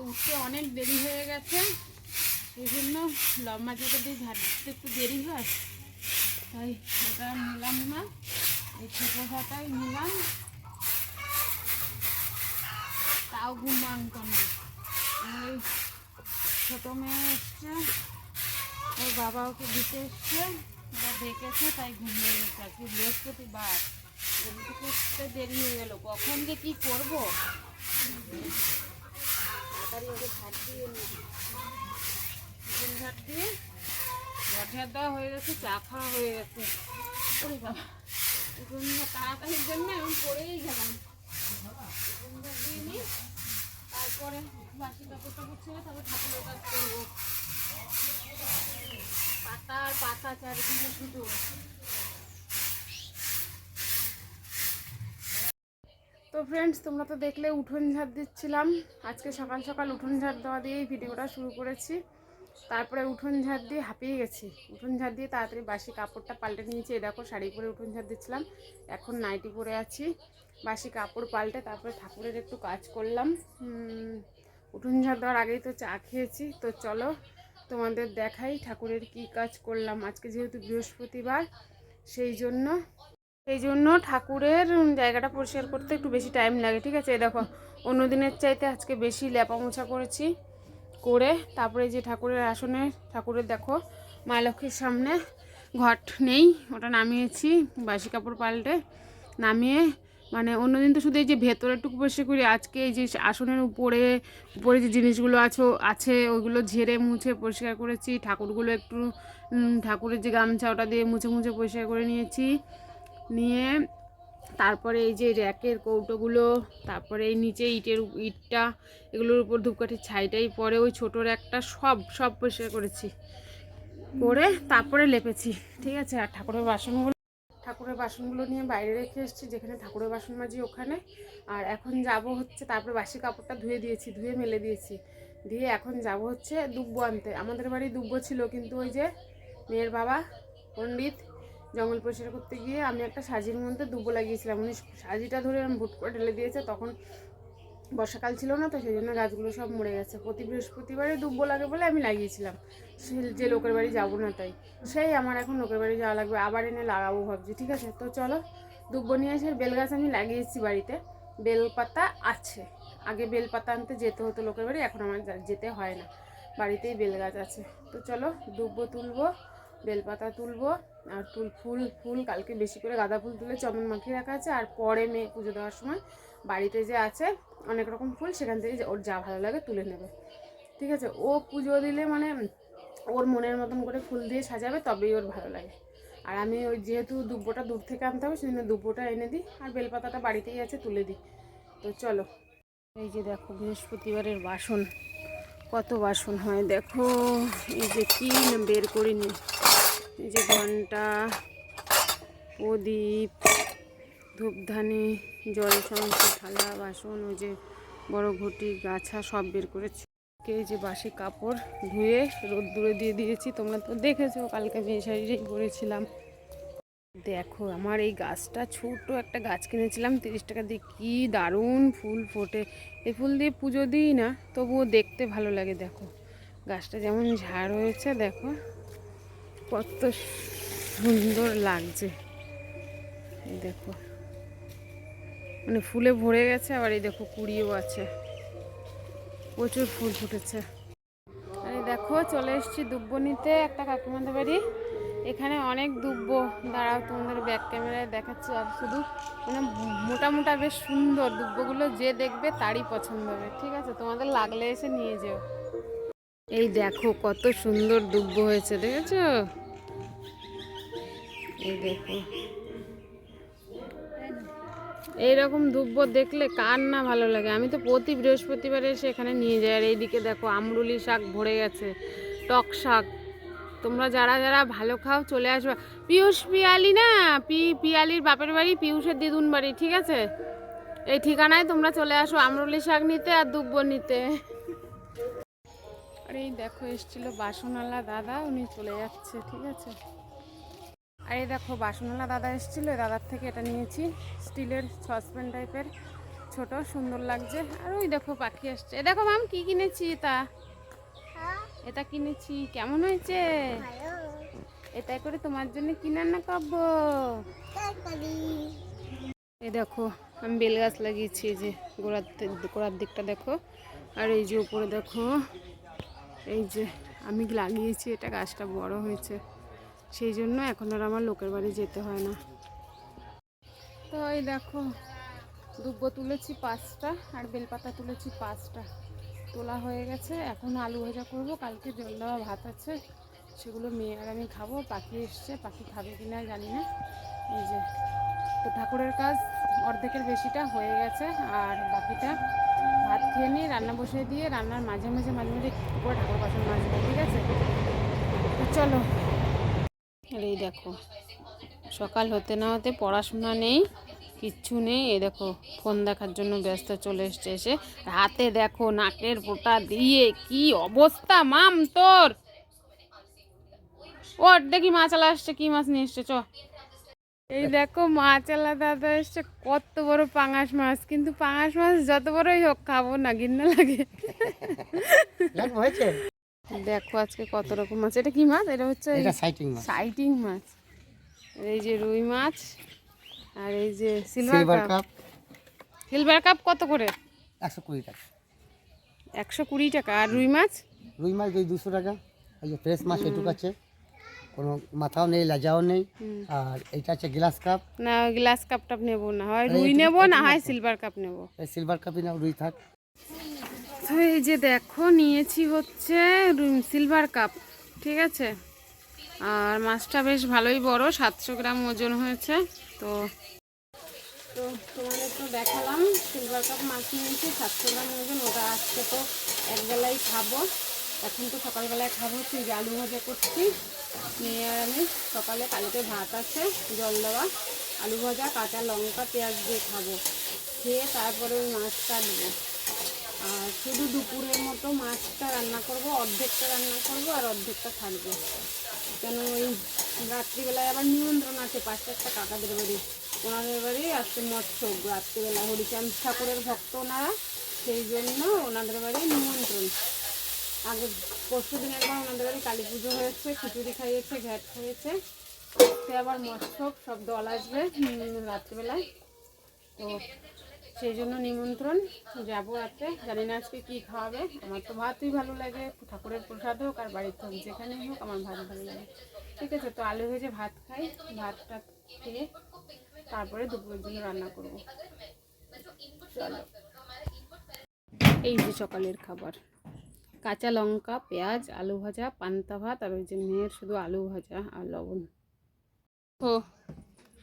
উঠতে অনেক দেরি হয়ে গেছে। এই জন্য লম্বা জোটা দিয়ে ঝাড় দিতে একটু দেরি হয়। তাই ওটা নিলাম না। এই ছোটো খাটাই নিলাম। তাও ঘুম ভাঙতো না। ওই ছোটো মেয়ে এসছে। ওর বাবা ওকে দিতে এসছে। ওরা দেখেছে তাই ঘুমিয়ে গেছে। আজকে বৃহস্পতিবার। ঘুম থেকে দেরি হয়ে গেল। কখন যে কী করব? তাড়াতাড়ি ওকে ঝাড় দিয়ে নিই চিকেন দিয়ে? ঘর ঝাড় দেওয়া হয়ে গেছে চা খাওয়া হয়ে গেছে। ওরে বাবা। তাড়াতাড়ির জন্য আমি পড়েই গেলাম। দিয়ে নিই তারপরে বাসি কাপড় টাপড় ছেড়ে তারপর ঠাকুরের কাজ করব। পাতা আর পাতা চারিদিকে শুধু। তো ফ্রেন্ডস তোমরা তো দেখলে উঠোন ঝাড় দিচ্ছিলাম। আজকে সকাল সকাল উঠোন ঝাড় দেওয়া দিয়েই ভিডিওটা শুরু করেছি। তারপরে উঠোন ঝাড় দিয়ে হাঁপিয়ে গেছি। উঠোন ঝাড় দিয়ে তাড়াতাড়ি বাসি কাপড়টা পাল্টে নিয়েছি। এই দেখো, শাড়ি পরে উঠোন ঝাড় দিচ্ছিলাম। এখন নাইটি পরে আছি। বাসি কাপড় পাল্টে তারপরে ঠাকুরের একটু কাজ করলাম। উঠোন ঝাড় দেওয়ার আগেই তো চা খেয়েছি। তো চলো, তোমাদের দেখাই ঠাকুরের কি কাজ করলাম। আজকে যেহেতু বৃহস্পতিবার, সেই জন্য সেই জন্য ঠাকুরের জায়গাটা পরিষ্কার করতে একটু বেশি টাইম লাগে, ঠিক আছে? দেখো অন্য দিনের চাইতে আজকে বেশি লেপা মোছা করেছি করে, তারপরে যে ঠাকুরের আসনে, ঠাকুরের দেখো, মা লক্ষ্মীর সামনে ঘট নেই, ওটা নামিয়েছি, বাসি কাপড় পাল্টে নামিয়ে মানে অন্যদিন তো শুধু এই যে ভেতরেরটুকু পরিষ্কার করি, আজকে এই যে আসনের উপরে উপরে যে জিনিসগুলো আছে আছে ওইগুলো ঝেড়ে মুছে পরিষ্কার করেছি, ঠাকুরগুলো একটু ঠাকুরের যে গামছা ওটা দিয়ে মুছে মুছে পরিষ্কার করে নিয়েছি। নিয়ে তারপরে এই যে র্যাকের কৌটোগুলো, তারপরে এই নিচে ইটের ইটটা, এগুলোর উপর ধূপকাঠির ছাইটাই পরে ওই ছোটো র্যাকটা সব সব পরিষ্কার করেছি। করে তারপরে লেপেছি, ঠিক আছে? আর ঠাকুরের বাসনগুলো ঠাকুরের বাসনগুলো নিয়ে বাইরে রেখে এসেছি, যেখানে ঠাকুরের বাসন মাজি ওখানে। আর এখন যাব হচ্ছে, তারপরে বাসি কাপড়টা ধুয়ে দিয়েছি, ধুয়ে মেলে দিয়েছি। দিয়ে এখন যাব হচ্ছে দুব্ব আনতে। আমাদের বাড়ি দুব্ব ছিল, কিন্তু ওই যে মেয়ের বাবা, পণ্ডিত জঙ্গল পরিষ্কার করতে গিয়ে আমি একটা সাজির মধ্যে দুব্বো লাগিয়েছিলাম। উনি সাজিটা ধরে আমি ভুট করে ঢেলে দিয়েছে, তখন বর্ষাকাল ছিল না তো, সেই জন্য গাছগুলো সব মরে গেছে। প্রতি বৃহস্পতিবারে দুব্বো লাগে বলে আমি লাগিয়েছিলাম। সে যে লোকের বাড়ি যাব না তাই। সেই আমার এখন লোকের বাড়ি যাওয়া লাগবে, আবার এনে লাগাবো ভাবছি, ঠিক আছে? তো চলো দুব্বো নিয়ে এসে বেল গাছ আমি লাগিয়েছি বাড়িতে। বেলপাতা আছে। আগে বেলপাতা আনতে যেতে হতো লোকের বাড়ি, এখন আমার যেতে হয় না। বাড়িতেই বেল গাছ আছে। তো চলো দুব্বো তুলবো বেলপাতা তুলবো। আর তুল ফুল ফুল কালকে বেশি করে গাঁদা ফুল তুলে চমন মাখিয়ে রাখা আছে। আর পরে মেয়ে পুজো দেওয়ার সময় বাড়িতে যে আছে, অনেক রকম ফুল, সেখান থেকে ওর যা ভালো লাগে তুলে নেবে। ঠিক আছে? ও পুজো দিলে মানে ওর মনের মতন করে ফুল দিয়ে সাজাবে, তবেই ওর ভালো লাগে। আর আমি ওই যেহেতু দুব্বোটা দূর থেকে আনতে হবে সেই জন্য দুব্বোটা এনে দিই, আর বেলপাতাটা বাড়িতেই আছে, তুলে দিই। তো চলো। এই যে দেখো, বৃহস্পতিবারের বাসন। কত বাসন হয় দেখো। এই যে কি বের করিনি। এই যে ঘণ্টা প্রদীপ, ধূপধানি, জল সমস্ত থালা, বাসন, ওই যে বড় ঘটি, গাছা, সব বের করেছি। এই যে বাসি কাপড় ধুয়ে রোদ্দুরে দিয়ে দিয়েছি, তোমরা তো দেখেছ, কালকে বিয়ে শাড়িটাই পরেছিলাম। দেখো, আমার এই গাছটা ছোট একটা গাছ কিনেছিলাম, তিরিশ টাকা দিয়ে, কি দারুণ ফুল ফোটে। এই ফুল দিয়ে পুজো দিই না, তবুও দেখতে ভালো লাগে, দেখো। গাছটা যেমন ঝাড় হয়েছে, দেখো। কত সুন্দর লাগছে। দেখো। মানে ফুলে ভরে গেছে, আবার এই দেখো কুড়িও আছে। প্রচুর ফুল ফুটেছে। আর এই দেখো, চলে এসেছি দুব্ব নিতে একটা কাকিমাদের বাড়ি। এখানে অনেক দুব্ব। দাঁড়াও, তোমাদের ব্যাক ক্যামেরায় দেখাচ্ছি আর শুধু। মানে মোটা মোটা বেশ সুন্দর দুব্বগুলো, যে দেখবে তারই পছন্দ হবে, ঠিক আছে? তোমাদের লাগলে এসে নিয়ে যেও। এই দেখো, কত সুন্দর দুব্ব হয়েছে, দেখেছ? এই এইরকম দুব্ব দেখলে কার না ভালো লাগে? আমি তো প্রতি বৃহস্পতিবারে এসে এখানে নিয়ে যাই। আর এইদিকে দেখো আমরুলি শাক ভরে গেছে, টক শাক। তোমরা যারা যারা ভালো খাও চলে আসবে। পিয়ুষ পিয়ালি না? পি, পিয়ালির বাপের বাড়ি পিয়ুষের দিদুন বাড়ি, ঠিক আছে? এই ঠিকানায় তোমরা চলে আসো আমরুলি শাক নিতে আর দুব্ব নিতে। আর এই দেখো, এসছিল বাসনওয়ালা দাদা, উনি চলে যাচ্ছে, ঠিক আছে? আর এই দেখো, বাসনওয়ালা দাদা এসেছিল দাদার থেকে এটা নিয়েছি। স্টিলের সসপ্যান টাইপের, ছোট, সুন্দর লাগছে। আর ওই দেখো, পাখি আসছে। এ দেখো মাম, কি কিনেছি তা এটা কিনেছি। কেমন হয়েছে? এটা করে তোমার জন্য কিনে না করব। এ দেখো, আমি বেল গাছ লাগিয়েছি, এই যে গোড়ার গোড়ার দিকটা দেখো। আর এই যে উপরে দেখো, এই যে আমি লাগিয়েছি, এটা গাছটা বড় হয়েছে। সেই জন্য এখন আর আমার লোকের বাড়ি যেতে হয় না। তো এই দেখো, দুব্বো তুলেছি পাঁচটা আর বেলপাতা তুলেছি পাঁচটা। তোলা হয়ে গেছে, এখন আলু ভাজা করব, কালকে জল দেওয়া ভাত আছে, সেগুলো মেয়ে আর আমি খাব, পাখি এসছে, পাখি খাবে কি না জানি না। এই যে, তো ঠাকুরের কাজ অর্ধেকের বেশিটা হয়ে গেছে, আর বাকিটা ভাত খেয়ে নিয়ে রান্না বসিয়ে দিয়ে, রান্নার মাঝে মাঝে মাঝে মাঝে একটু করে ঠাকুর বাসন মাজবো ঠিক আছে? চলো আর এই দেখো। সকাল হতে না হতে পড়াশোনা নেই, কিচ্ছু নেই। এই দেখো, ফোন দেখার জন্য ব্যস্ত চলে এসছে এসে। হাতে দেখো নাকের পোটা দিয়ে কি অবস্থা মাম তোর? ও দেখি মাছ আলা আসছে, কি মাছ নিয়ে এসছে, চ। এই দেখো মাছ দাদা এসছে, কত বড় পাঙাশ মাছ। কিন্তু পাঙাশ মাছ যত বড়ই হোক খাব না ঘিন্না লাগে। দেখো আজকে কত রকম মাছ। এটা কি মাছ? এটা হচ্ছে এটা সাইটিং মাছ। সাইটিং মাছ। এই যে রুই মাছ আর এই যে সিলভার কাপ। সিলভার কাপ কত করে? একশো কুড়ি টাকা। একশো কুড়ি টাকা। আর রুই মাছ? রুই মাছ ওই দুশো টাকা। এই যে ফ্রেশ মাছ এটুক আছে। কোনো মাথাও নেই লাজাও নেই। আর এইটা আছে গ্লাস কাপ। না গ্লাস কাপটা নেব না। হয় রুই নেব না হয় সিলভার কাপ নেব। এই সিলভার কাপই না রুই থাক। তো এই যে দেখো, নিয়েছি হচ্ছে সিলভার কাপ ঠিক আছে? আর মাছটা বেশ ভালোই বড়, সাতশো গ্রাম ওজন হয়েছে। তো তো তোমাদের তো দেখালাম সিলভার কাপ মাছ নিয়েছি, সাতশো গ্রাম ওজন, ওটা আজকে তো একবেলাই খাব। এখন তো সকালবেলায় খাব হচ্ছে যে আলু ভাজা করছি। নিয়ে আর আমি সকালে কালকে ভাত আছে, জল দেওয়া। আলু ভাজা, কাঁচা লঙ্কা, পেঁয়াজ দিয়ে খাব। খেয়ে তারপরে ওই মাছটা আর শুধু দুপুরের মতো মাছটা রান্না করব, অর্ধেকটা রান্না করব আর অর্ধেকটা থাকবে। কেন ওই রাত্রিবেলায় আবার নিমন্ত্রণ আছে পাশে একটা কাকাদের বাড়ি। ওনাদের বাড়ি আজকে মৎস্য রাত্রিবেলা, হরিচাঁদ ঠাকুরের ভক্ত ওনারা, সেই জন্য ওনাদের বাড়ি নিমন্ত্রণ। আগে পরশু দিন একবার ওনাদের বাড়ি কালী পুজো হয়েছে, খিচুড়ি খাইয়েছে, ঘ্যাট খাইয়েছে। আবার মৎস্য, সব দল আসবে রাত্রিবেলায়। তো সেই জন্য নিমন্ত্রণ, যাব রাতে জানি না আজকে কী খাওয়াবে। আমার তো ভাতই ভালো লাগে। ঠাকুরের প্রসাদ হোক আর বাড়ির হোক যেখানেই হোক, আমার ভাত ভালো লাগে। ঠিক আছে, তো আলু ভেজে ভাত খাই। ভাতটা খেয়ে তারপরে দুপুরের জন্য রান্না করব। চলো। এই যে সকালের খাবার। কাঁচা লঙ্কা, পেঁয়াজ, আলু ভাজা, পান্তা ভাত, আর ওই যে মেয়ের শুধু আলু ভাজা আর লবণ। ও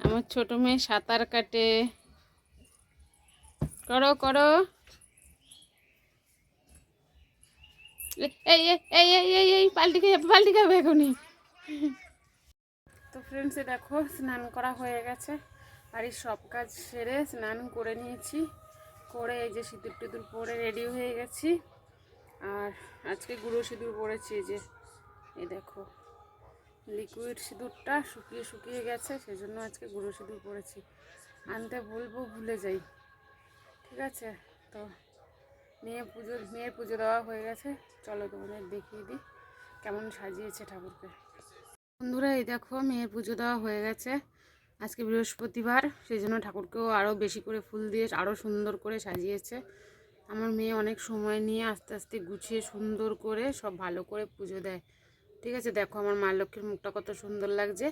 আমার ছোট মেয়ে সাঁতার কাটে। করো করো। এই এই এই এই এই পাল্টি খেয়ে, পাল্টি খাবে এখনই। তো ফ্রেন্ডস দেখো, স্নান করা হয়ে গেছে। বাড়ির সব কাজ সেরে স্নান করে নিয়েছি। করে এই যে সিঁদুর টিঁদুর পরে রেডি হয়ে গেছি। আর আজকে গুঁড়ো সিঁদুর পরেছি যে, এই দেখো লিকুইড সিঁদুরটা শুকিয়ে শুকিয়ে গেছে, সেজন্য আজকে গুঁড়ো সিঁদুর পরেছি। আনতে বলব, ভুলে যাই। ঠিক আছে, তো মেয়ে পুজো, মেয়ের পুজো দেওয়া হয়ে গেছে। চলো তোমাদের দেখিয়ে দিই কেমন সাজিয়েছে ঠাকুরকে। বন্ধুরা, এই দেখো মেয়ের পুজো দেওয়া হয়ে গেছে। আজকে বৃহস্পতিবার, সেই জন্য ঠাকুরকেও আরও বেশি করে ফুল দিয়ে আরও সুন্দর করে সাজিয়েছে। আমার মেয়ে অনেক সময় নিয়ে আস্তে আস্তে গুছিয়ে সুন্দর করে সব ভালো করে পুজো দেয়। ঠিক আছে, দেখো আমার মা লক্ষ্মীর মুখটা কত সুন্দর লাগছে।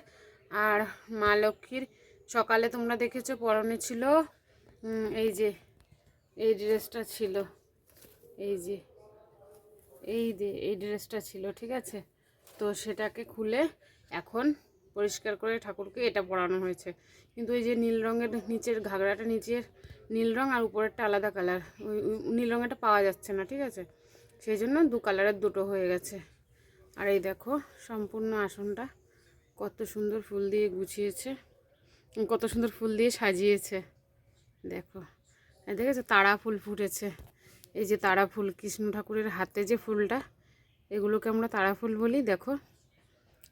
আর মা লক্ষ্মীর সকালে তোমরা দেখেছ, পরনে ছিল এই যে এই ড্রেসটা ছিল। এই যে এই যে এই ড্রেসটা ছিল, ঠিক আছে? তো সেটাকে খুলে এখন পরিষ্কার করে ঠাকুরকে এটা পরানো হয়েছে। কিন্তু ওই যে নীল রঙের নিচের ঘাগড়াটা, নিচের নীল রং আর উপরেরটা আলাদা কালার। ওই নীল রঙেরটা পাওয়া যাচ্ছে না, ঠিক আছে? সেই জন্য দু কালারের দুটো হয়ে গেছে। আর এই দেখো, সম্পূর্ণ আসনটা কত সুন্দর ফুল দিয়ে গুছিয়েছে, কত সুন্দর ফুল দিয়ে সাজিয়েছে। দেখো দেখেছ, তারা ফুল ফুটেছে। এই যে তারা ফুল, কৃষ্ণ ঠাকুরের হাতে যে ফুলটা, এগুলোকে আমরা তারা ফুল বলি, দেখো।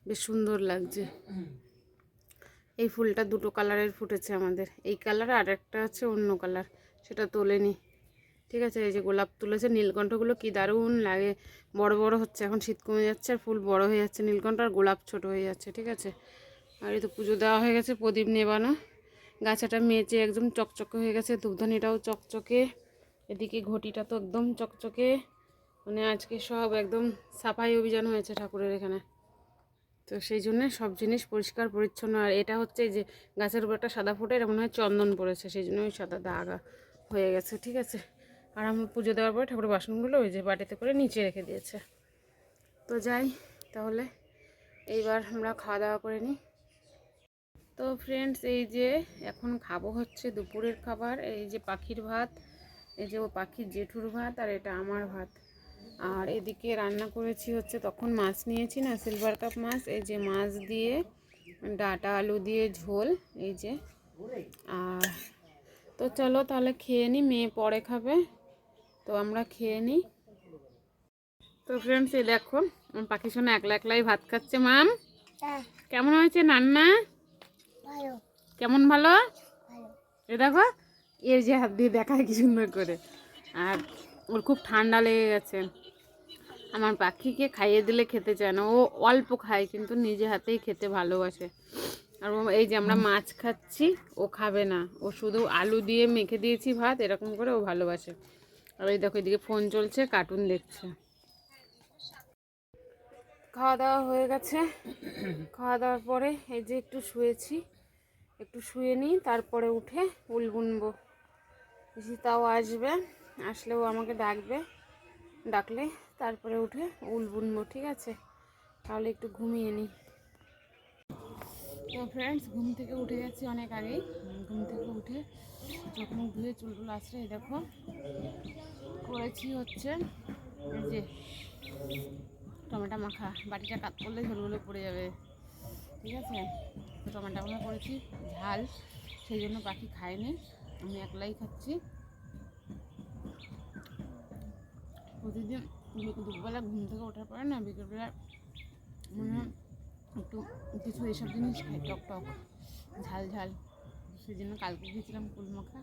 বেশ সুন্দর লাগছে। এই ফুলটা দুটো কালারের ফুটেছে আমাদের। এই কালার আর একটা হচ্ছে অন্য কালার, সেটা তোলেনি। ঠিক আছে, এই যে গোলাপ তুলেছে, নীলকণ্ঠগুলো কি দারুণ লাগে। বড় বড় হচ্ছে, এখন শীত কমে যাচ্ছে, আর ফুল বড় হয়ে যাচ্ছে। নীলকণ্ঠ আর গোলাপ ছোট হয়ে যাচ্ছে, ঠিক আছে। আর এই তো পুজো দেওয়া হয়ে গেছে, প্রদীপ নেবানো। গাছাটা মেচে একদম চকচকে হয়ে গেছে, ধূপধানিটাও চকচকে। এদিকে ঘটিটা তো একদম চকচকে। মানে আজকে সব একদম সাফাই অভিযান হয়েছে ঠাকুরের এখানে। তো সেই জন্যে সব জিনিস পরিষ্কার, পরিচ্ছন্ন। আর এটা হচ্ছে যে গাছের উপর একটা সাদা ফোটে, এটা মনে হয় চন্দন পড়েছে, সেই জন্য ওই সাদা দাগা হয়ে গেছে, ঠিক আছে? আর আমরা পুজো দেওয়ার পরে ঠাকুরের বাসনগুলো ওই যে বাটিতে করে নিচে রেখে দিয়েছে। তো যাই, তাহলে এইবার আমরা খাওয়া দাওয়া করে নিই। তো ফ্রেন্ডস এই যে এখন খাব হচ্ছে দুপুরের খাবার এই যে পাখির ভাত এই যে ও পাখির জেঠুর ভাত আর এটা আমার ভাত। আর এদিকে রান্না করেছি হচ্ছে তখন মাছ নিয়েছি না সিলভার কাপ মাছ এই যে মাছ দিয়ে ডাটা আলু দিয়ে ঝোল এই যে। আর তো চলো তাহলে খেয়ে নিই মেয়ে পরে খাবে তো আমরা খেয়ে নিই তো ফ্রেন্ডস এই দেখো পাখির সঙ্গে একলা একলাই ভাত খাচ্ছে মাম। কেমন হয়েছে রান্না কেমন ভালো? এ দেখো এর যে হাত দিয়ে দেখায় কি সুন্দর করে। আর ওর খুব ঠান্ডা লেগে গেছে। আমার পাখিকে খাইয়ে দিলে খেতে চায় না। ও অল্প খায় কিন্তু নিজে হাতেই খেতে ভালোবাসে। আর ও এই যে আমরা মাছ খাচ্ছি ও খাবে না। ও শুধু আলু দিয়ে মেখে দিয়েছি ভাত এরকম করে ও ভালোবাসে। আর ওই দেখো এদিকে ফোন চলছে কার্টুন দেখছে। খাওয়া দাওয়া হয়ে গেছে। খাওয়া দাওয়ার পরে এই যে একটু শুয়েছি। একটু শুয়ে নিই, তারপরে উঠে উল বুনবো। তাও আসবে, আসলেও আমাকে ডাকবে, ডাকলে তারপরে উঠে উল বুনবো, ঠিক আছে? তাহলে একটু ঘুমিয়ে নিই। তো ফ্রেন্ডস ঘুম থেকে উঠে যাচ্ছি অনেক আগেই। ঘুম থেকে উঠে যখন ধুয়ে চুলগুলো এই দেখো, করেছি হচ্ছে যে টমেটো মাখা, বাটিটা কাত করলে ঝোলগুলো পড়ে যাবে। ঠিক আছে? তো টমেটো মাখা করেছি, ঝাল, সেই জন্য পাখি খায়নি আমি একলাই খাচ্ছি। প্রতিদিন দুপুরবেলা ঘুম থেকে ওঠার পরে না, বিকেলবেলা মনে হয় একটু কিছু এসব জিনিস খাই, টক টক, ঝাল ঝাল। সেই জন্য কালকে খেয়েছিলাম কুল মাখা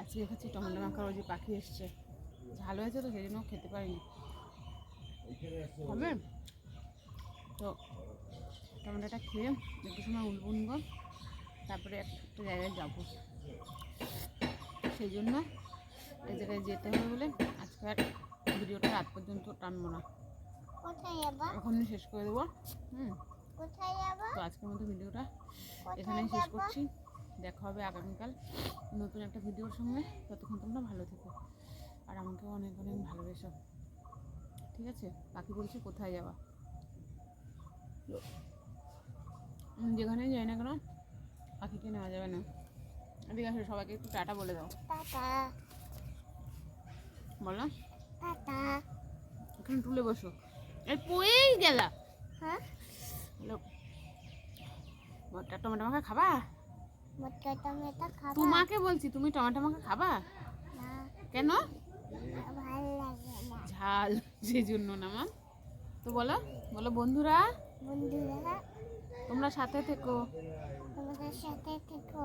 আজকে খাচ্ছি টমেটো মাখা ওই যে পাখি এসছে। ঝাল হয়েছে তো, সেই জন্য খেতে পারিনি। হবে তো টমেটোটা খেয়ে একটু সময় উলবুনব তারপরে একটা জায়গায় যাব। সেই জন্য এই জায়গায় যেতে হবে বলে আজকে আর ভিডিওটা রাত পর্যন্ত টানবো না। এখনই শেষ করে দেবো হুম। তো আজকের মতো ভিডিওটা এখানেই শেষ করছি। দেখা হবে আগামীকাল নতুন একটা ভিডিওর সঙ্গে। ততক্ষণ তোমরা ভালো থেকো আর আমাকেও অনেক অনেক ভালোবেসো। ঠিক আছে? বাকি বলছি কোথায় যাওয়া যেখানেই যাই না কেন পাখিকে নেওয়া যাবে না। এদিকে আসলে সবাইকে একটু টাটা বলে দাও। টাটা। বলো। টাটা। এখানে তুলে বসো। এই পয়েই গেলা। হ্যাঁ? টমেটো মাখা খাবা? মোটকা টমেটো খাবা। তোমাকে বলছি তুমি টমেটো মাখা খাবা? না। কেন? ভালো লাগে না। ঝাল সেই জন্য না মা। তো বলো বলো বন্ধুরা। বন্ধুরা। তোমরা সাথে থেকো। সাথে থেকো।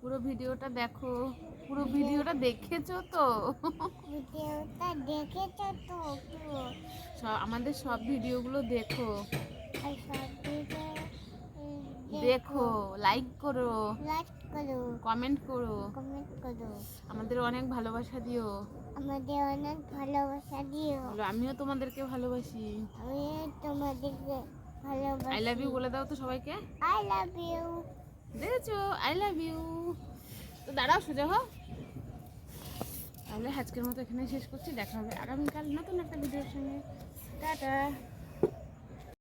পুরো ভিডিওটা দেখো। পুরো ভিডিওটা দেখেছ তো? ভিডিওটা দেখেছ তো সব আমাদের সব ভিডিওগুলো দেখো। দেখো। লাইক করো। লাইক করো। কমেন্ট করো। কমেন্ট করো। আমাদের অনেক ভালোবাসা দিও। আমাদের অনেক ভালোবাসা দিও। আমিও তোমাদেরকে ভালোবাসি। আমি তোমাদেরকে আই লাভ ইউ বলে দাও তো সবাইকে। আই লাভ ইউ দেখেছ? আই লাভ ইউ তো দাঁড়াও সোজা হো তাহলে আজকের মতো এখানে শেষ করছি। দেখা হবে আগামীকাল নতুন একটা ভিডিওর সঙ্গে। টাটা।